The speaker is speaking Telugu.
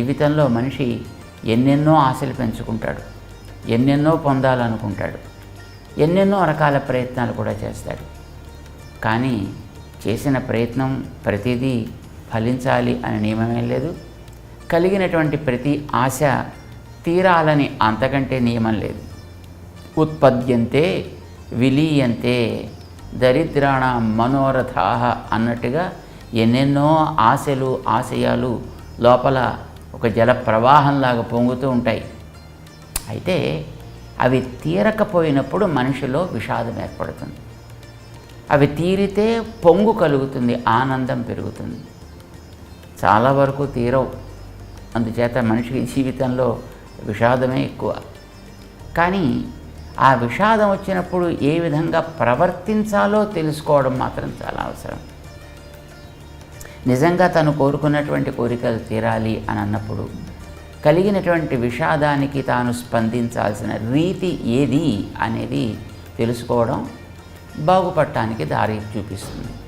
జీవితంలో మనిషి ఎన్నెన్నో ఆశలు పెంచుకుంటాడు ఎన్నెన్నో పొందాలనుకుంటాడు ఎన్నెన్నో రకాల ప్రయత్నాలు కూడా చేస్తాడు. కానీ చేసిన ప్రయత్నం ప్రతిదీ ఫలించాలి అనే నియమమేం లేదు. కలిగినటువంటి ప్రతి ఆశ తీరాలని అంతకంటే నియమం లేదు. ఉత్పద్యంతే విలీయంతే దరిద్రాణ మనోరథా అన్నట్టుగా ఎన్నెన్నో ఆశలు ఆశయాలు లోపల ఒక జల ప్రవాహంలాగా పొంగుతూ ఉంటాయి. అయితే అవి తీరకపోయినప్పుడు మనిషిలో విషాదం ఏర్పడుతుంది. అవి తీరితే పొంగు కలుగుతుంది ఆనందం పెరుగుతుంది. చాలా వరకు తీరవు. అందుచేత మనిషికి జీవితంలో విషాదమే ఎక్కువ. కానీ ఆ విషాదం వచ్చినప్పుడు ఏ విధంగా ప్రవర్తించాలో తెలుసుకోవడం మాత్రం చాలా అవసరం. నిజంగా తను కోరుకున్నటువంటి కోరికలు తీరాలి అని అన్నప్పుడు కలిగినటువంటి విషాదానికి తాను స్పందించాల్సిన రీతి ఏది అనేది తెలుసుకోవడం బాగుపడటానికి దారి చూపిస్తుంది.